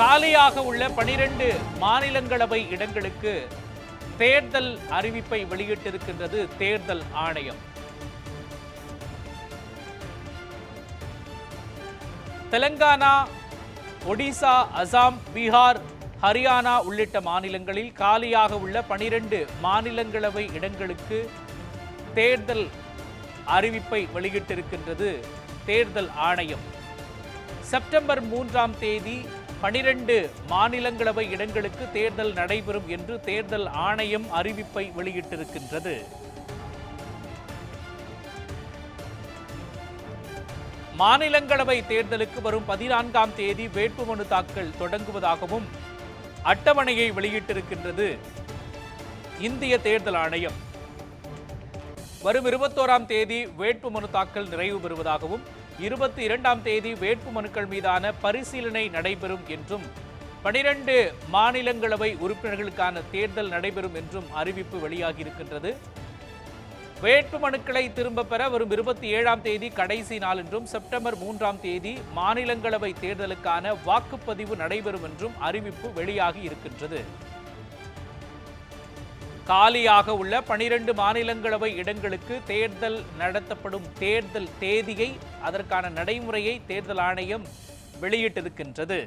காலியாக உள்ள பனிரெண்டு மாநிலங்களவை இடங்களுக்கு தேர்தல் அறிவிப்பை வெளியிட்டிருக்கின்றது தேர்தல் ஆணையம். தெலங்கானா ஒடிசா அசாம் பீகார் ஹரியானா உள்ளிட்ட மாநிலங்களில் காலியாக உள்ள பனிரெண்டு மாநிலங்களவை இடங்களுக்கு தேர்தல் அறிவிப்பை வெளியிட்டிருக்கின்றது தேர்தல் ஆணையம். செப்டம்பர் மூன்றாம் தேதி பனிரெண்டு மாநிலங்களவை இடங்களுக்கு தேர்தல் நடைபெறும் என்று தேர்தல் ஆணையம் அறிவிப்பை வெளியிட்டிருக்கின்றது. மாநிலங்களவை தேர்தலுக்கு வரும் பதினான்காம் தேதி வேட்புமனு தாக்கல் தொடங்குவதாகவும் அட்டவணையை வெளியிட்டிருக்கின்றது. இந்திய தேர்தல் ஆணையம் வரும் இருபத்தோராம் தேதி வேட்பு மனு தாக்கல் நிறைவு பெறுவதாகவும் இருபத்தி இரண்டாம் தேதி வேட்பு மனுக்கள் மீதான பரிசீலனை நடைபெறும் என்றும் பனிரெண்டு மாநிலங்களவை உறுப்பினர்களுக்கான தேர்தல் நடைபெறும் என்றும் அறிவிப்பு வெளியாகியிருக்கின்றது. வேட்புமனுக்களை திரும்ப பெற வரும் இருபத்தி ஏழாம் தேதி கடைசி நாள் என்றும் செப்டம்பர் மூன்றாம் தேதி மாநிலங்களவை தேர்தலுக்கான வாக்குப்பதிவு நடைபெறும் என்றும் அறிவிப்பு வெளியாகி இருக்கின்றது. காலியாக உள்ள பனிரெண்டு மாநிலங்களவை இடங்களுக்கு தேர்தல் நடத்தப்படும் தேர்தல் தேதியை அதற்கான நடைமுறையை தேர்தல் ஆணையம் வெளியிட்டிருக்கின்றது.